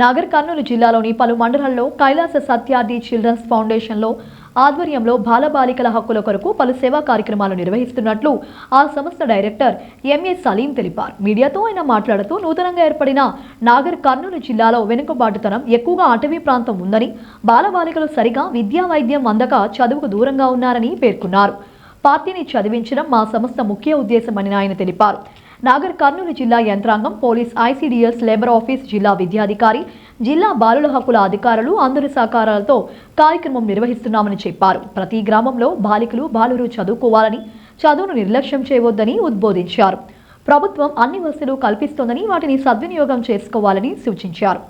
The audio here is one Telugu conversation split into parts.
నాగర్ కర్నూలు జిల్లాలోని పలు మండలాల్లో కైలాస సత్యార్థి చిల్డ్రన్స్ ఫౌండేషన్లో ఆధ్వర్యంలో బాలబాలికల హక్కుల కొరకు పలు సేవా కార్యక్రమాలు నిర్వహిస్తున్నట్లు ఆ సంస్థ డైరెక్టర్ ఎంఏ సలీం తెలిపారు. మీడియాతో ఆయన మాట్లాడుతూ నూతనంగా ఏర్పడిన నాగర్ కర్నూలు జిల్లాలో వెనుకబాటుతనం ఎక్కువగా అటవీ ప్రాంతం ఉందని బాలబాలికలు సరిగా విద్యా వైద్యం అందక చదువుకు దూరంగా ఉన్నారని పేర్కొన్నారు. పార్టీని చదివించడం మా సంస్థ ముఖ్య ఉద్దేశమని ఆయన తెలిపారు. నాగర్ కర్నూలు జిల్లా యంత్రాంగం పోలీస్ ఐసీడీఎస్ లేబర్ ఆఫీస్ జిల్లా విద్యాధికారి జిల్లా బాలుల హక్కుల అధికారులు అందరి సహకారాలతో కార్యక్రమం నిర్వహిస్తున్నామని చెప్పారు. ప్రతి గ్రామంలో బాలికలు బాలురు చదువుకోవాలని చదువును నిర్లక్ష్యం చేయవద్దని ఉద్బోధించారు. ప్రభుత్వం అన్ని వసతులు కల్పిస్తోందని వాటిని సద్వినియోగం చేసుకోవాలని సూచించారు.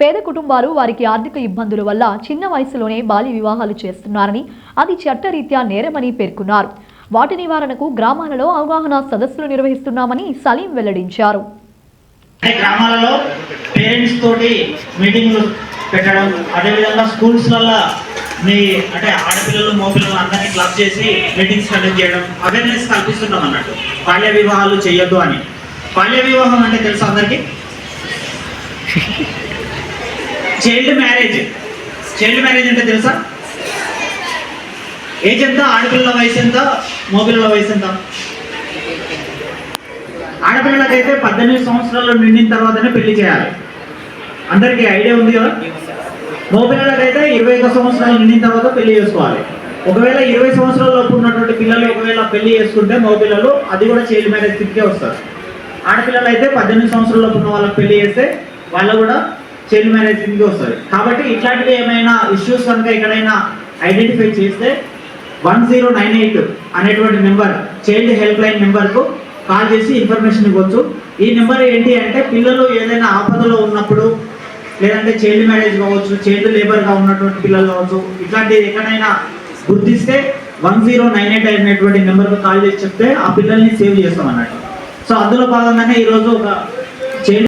పేద కుటుంబాలు వారికి ఆర్థిక ఇబ్బందుల వల్ల చిన్న వయసులోనే బాల్య వివాహాలు చేస్తున్నారని అది చట్టరీత్యా నేరమని పేర్కొన్నారు. వాటి నివారణకు గ్రామాలలో అవగాహన సదస్సులు నిర్వహిస్తున్నామని సలీం వెల్లడించారు. అంటే గ్రామాలలో పేరెంట్స్ తోటి మీటింగ్లు పెట్టడం అదేవిధంగా స్కూల్స్లలో మీ అంటే ఆడపిల్లలు మగపిల్లలు అందరినీ క్లబ్ చేసి మీటింగ్స్ కండక్ట్ చేయడం అవేర్నెస్ కల్పిస్తున్నాం అన్నట్టు. బాల్య వివాహాలు చేయొద్దు అని. బాల్య వివాహం అంటే తెలుసు అందరికీ? చైల్డ్ మ్యారేజ్ చైల్డ్ మ్యారేజ్ అంటే తెలుసా? ఏజ్ ఎంత ఆడపిల్లల వయసు ఎంత మగపిల్లల వయసు ఎంత ఆడపిల్లలకైతే పద్దెనిమిది సంవత్సరాలు నిండిన తర్వాతనే పెళ్ళి చేయాలి. అందరికీ ఐడియా ఉంది కదా? మగపిల్లలకైతే ఇరవై ఒక సంవత్సరాలు నిండిన తర్వాత పెళ్ళి చేసుకోవాలి. ఒకవేళ ఇరవై సంవత్సరాల లోపు ఉన్నటువంటి పిల్లలు ఒకవేళ పెళ్ళి చేసుకుంటే మగపిల్లలు అది కూడా చైల్డ్ మ్యారేజ్ స్థితికే వస్తారు ఆడపిల్లలు అయితే పద్దెనిమిది సంవత్సరాల లోపు ఉన్న వాళ్ళకి పెళ్ళి చేస్తే వాళ్ళు కూడా చైల్డ్ మ్యారేజ్ కిందకి వస్తుంది. కాబట్టి ఇట్లాంటివి ఏమైనా ఇష్యూస్ కనుక ఎక్కడైనా ఐడెంటిఫై చేస్తే వన్ జీరో నైన్ ఎయిట్ అనేటువంటి నెంబర్ చైల్డ్ హెల్ప్ లైన్ నెంబర్కు కాల్ చేసి ఇన్ఫర్మేషన్ ఇవ్వచ్చు. ఈ నెంబర్ ఏంటి అంటే పిల్లలు ఏదైనా ఆపదలో ఉన్నప్పుడు లేదంటే చైల్డ్ మ్యారేజ్ కావచ్చు చైల్డ్ లేబర్గా ఉన్నటువంటి పిల్లలు కావచ్చు ఇట్లాంటివి ఎక్కడైనా గుర్తిస్తే వన్ జీరో నైన్ ఎయిట్ అనేటువంటి నెంబర్కు కాల్ చేసి చెప్తే ఆ పిల్లల్ని సేవ్ చేస్తాం అన్నట్టు సో అందులో భాగంగానే ఈరోజు ఒక